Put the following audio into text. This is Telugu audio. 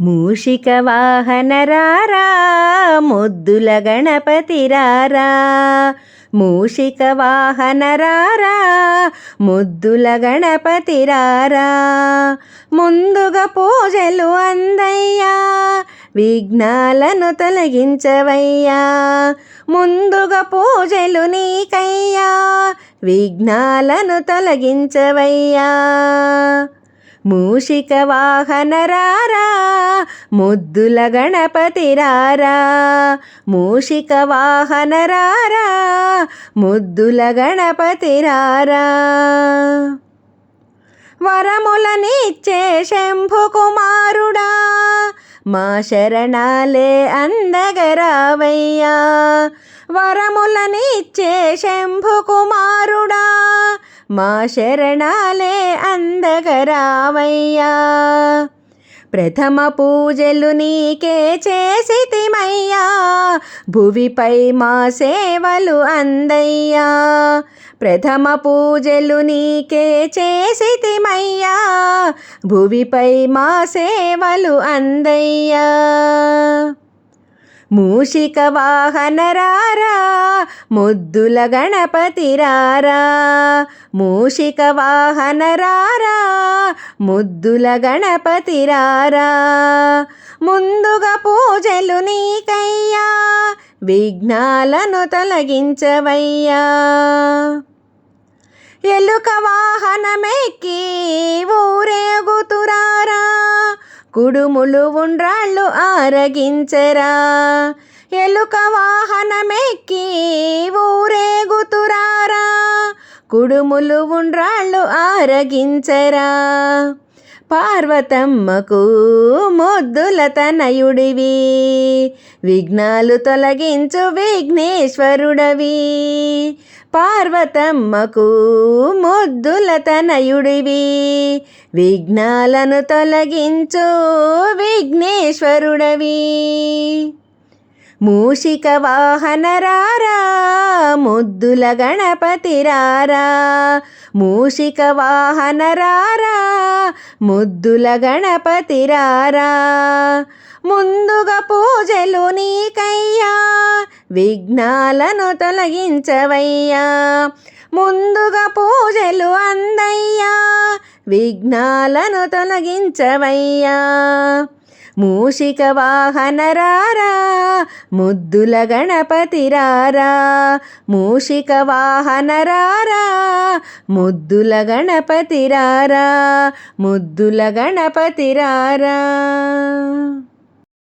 మూషిక వాహనరారా ముద్దుల గణపతిరారా. మూషిక వాహనరారా ముద్దుల గణపతిరారా. ముందుగా పూజలు అందయ్యా విఘ్నాలను తొలగించవయ్యా. ముందుగా పూజలు నీకయ్యా విఘ్నాలను తొలగించవయ్యా. మూషిక వాహనరారా ముద్దుల గణపతి రారా. మూషిక వాహనరారా ముద్దుల గణపతి రారా. వరములనిచ్చే శంభు కుమారుడా మా శరణాలే అందగరావయ్యా. వరములనిచ్చే శంభు కుమారుడా. మా శరణాలే అందగరావయ్యా. ప్రథమ పూజలు నీకే చేసితిమయ్యా. భువిపై మా సేవలు అందయ్యా. ప్రథమ పూజలు నీకే చేసితిమయ్యా. భువిపై మా సేవలు అందయ్యా. మూషిక వాహనరారా ముద్దుల గణపతిరారా. మూషిక వాహనరారా ముద్దుల గణపతిరారా. ముందుగా పూజలు నీకయ్యా విఘ్నాలను తొలగించవయ్యా. ఎలుక వాహనమెక్కి కుడుములు ఉండ్రాళ్ళు ఆరగించరా. ఎలుక వాహనమెక్కి ఊరేగుతురారా. కుడుములు ఉండ్రాళ్ళు ఆరగించరా. పార్వతమ్మకు ముద్దుల తనయుడివి. విఘ్నాలు తొలగించు విఘ్నేశ్వరుడవి. పార్వతమ్మకు ముద్దుల తనయుడివి. విఘ్నాలను తొలగించు విఘ్నేశ్వరుడవి. మూషిక వాహనరారా ముద్దుల గణపతిరారా మూషిక వాహనరారా ముద్దుల గణపతిరారా ముందుగా పూజలు నీకయ్యా విఘ్నాలను తొలగించవయ్యా. ముందుగా పూజలు అందయ్యా విఘ్నాలను తొలగించవయ్యా. మూషిక వాహనరారా ముద్దుల గణపతిరారా మూషిక వాహనరారా ముద్దుల గణపతిరారా ముద్దుల గణపతిరారా.